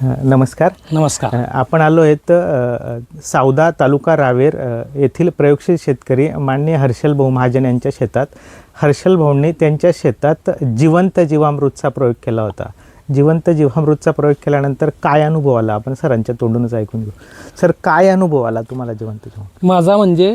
नमस्कार. नमस्कार. आपण आलो आहेत सावदा तालुका रावेर येथील प्रयोगशील शेतकरी माननीय हर्षल भाऊ महाजन यांच्या शेतात. हर्षल भाऊंनी त्यांच्या शेतात जिवंत जीवामृतचा प्रयोग केला होता. जिवंत जीवामृतचा प्रयोग केल्यानंतर काय अनुभव आला? आपण सरांच्या तोंडूनच ऐकून घेऊ. सर काय अनुभव आला तुम्हाला जिवंत माझा म्हणजे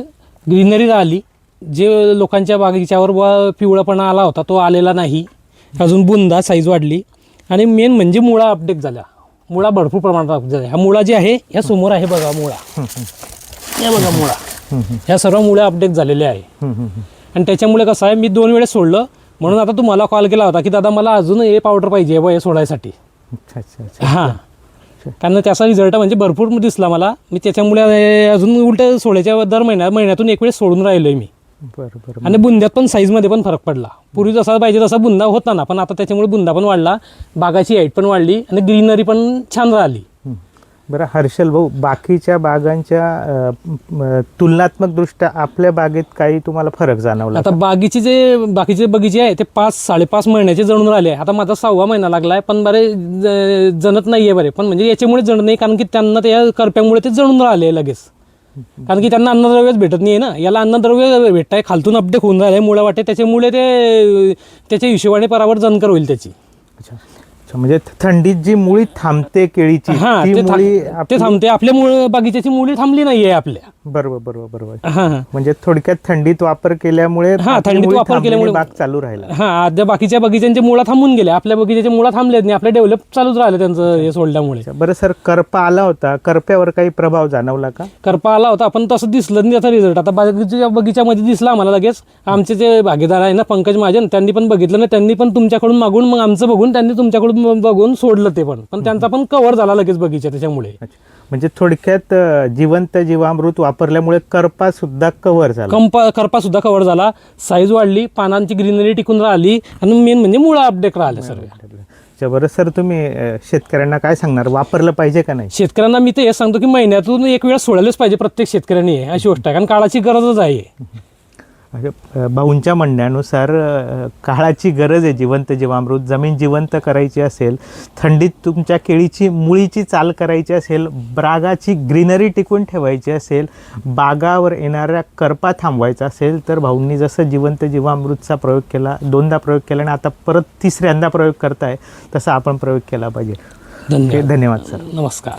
ग्रीनरी आली जे लोकांच्या बागीच्यावर व पिवळापणा आला होता तो आलेला नाही. अजून बुंदा साईज वाढली. आणि मेन म्हणजे मुळा अपडेट झाल्या. मुळा भरपूर प्रमाणात झाल्या ह्या मुळा जी आहे ह्या समोर आहे बघा मुळा. हे बघा मुळा. ह्या सर्व मुळ्या अपडेट झालेल्या आहे. आणि त्याच्यामुळे कसं आहे मी दोन वेळेस सोडलं. म्हणून आता तुम्हाला कॉल केला होता की दादा मला अजून हे पावडर पाहिजे हे सोडायसाठी. हां. कारण त्याचा रिझल्ट म्हणजे भरपूर दिसला मला. मी त्याच्यामुळे अजून उलट सोडायच्या दर महिन्या महिन्यातून एक वेळेस सोडून राहिलोय मी. बरं बरं. आणि बुंद्यात पण साईजमध्ये पण फरक पडला. पूर्वी जसा पाहिजे तसा बुंदा होता ना पण आता त्याच्यामुळे बुंदा पण वाढला बागाची हाईट पण वाढली आणि ग्रीनरी पण छान राहिली. बरं हर्षल भाऊ बाकीच्या बागांच्या अ, म, तुलनात्मक दृष्ट्या आपल्या बागेत काही तुम्हाला फरक जाणवला आता बागीचे जे बाकीचे बगीचे आहे ते पाच साडेपाच महिन्याचे जणून राहिले आता माझा सहावा महिना लागलाय पण बरे जणत नाहीये बरे. पण म्हणजे याच्यामुळे जण नाही कारण की त्यांना त्या करप्यामुळे ते जणून राहिले लगेच. कारण की त्यांना अन्नद्रव्यच भेटत नाही ना. याला अन्नद्रव्य भेटताय खालतून अपडेट होऊन राहिले मुळे वाटे त्याच्यामुळे ते त्याच्या हिशोबाने परावर जनकर होईल त्याची. अच्छा. म्हणजे थंडीत जी मुळी थांबते केळीची हा ती ते थांब- मुळी ते आपली- थांबते. आपल्या मुळे बागीच्याची मुळी थांबली नाहीये आपल्या. बरोबर बरोबर बरोबर. हा हा. म्हणजे थोडक्यात थंडीत वापर केल्यामुळे हा, आपली थंडीत मुळी वापर थांबलेली केल्यामुळे- बाग चालू राहिला. हा आता बाकीच्या बगीच्यांच्या मुळा थांबून गेल्या आपल्या बगीच्याच्या मुळा थांबल्यात नाही. आपल्या डेव्हलप चालूच राहिलं त्यांचं हे सोडल्यामुळे. बरं सर करपा आला होता. करप्यावर काही प्रभाव जाणवला का? करपा आला होता. पण तसं दिसलं नाही त्याचा रिझल्ट आता बागीच्या बगीच्यामध्ये दिसला आम्हाला लगेच. आमचे जे भागीदार आहे ना पंकज महाजन त्यांनी पण बघितलं ना त्यांनी पण तुमच्याकडून मागून मग आमचं बघून त्यांनी तुमच्याकडून बघून सोडलं ते पण. पण त्यांचा पण कव्हर झाला लगेच बगीचा त्याच्यामुळे. म्हणजे थोडक्यात जिवंत जीवामृत वापरल्यामुळे करपा सुद्धा कव्हर झाला. कंपा करपा सुद्धा कव्हर झाला. साईज वाढली पानांची ग्रीनरी टिकून राहिली आणि मेन म्हणजे मुळा अपडेट राहिले सर्व अच्छा, बरं सर तुम्ही शेतकऱ्यांना काय सांगणार? वापरलं पाहिजे का नाही? शेतकऱ्यांना मी ते हे सांगतो की महिन्यातून एक वेळा सोडायलाच पाहिजे प्रत्येक शेतकऱ्यांनी अशी गोष्ट आहे. कारण काळाची गरजच आहे. भाऊंच्या म्हणण्यानुसार काळाची गरज आहे जिवंत जीवामृत. जमीन जिवंत करायची असेल थंडीत तुमच्या केळीची मुळीची चाल करायची असेल बागाची ग्रीनरी टिकून ठेवायची असेल बागावर येणाऱ्या करपा थांबवायचा असेल तर भाऊंनी जसं जिवंत जीवामृतचा प्रयोग केला दोनदा प्रयोग केला आणि आता परत तिसऱ्यांदा प्रयोग करताय तसा आपण प्रयोग केला पाहिजे. धन्यवाद सर. नमस्कार.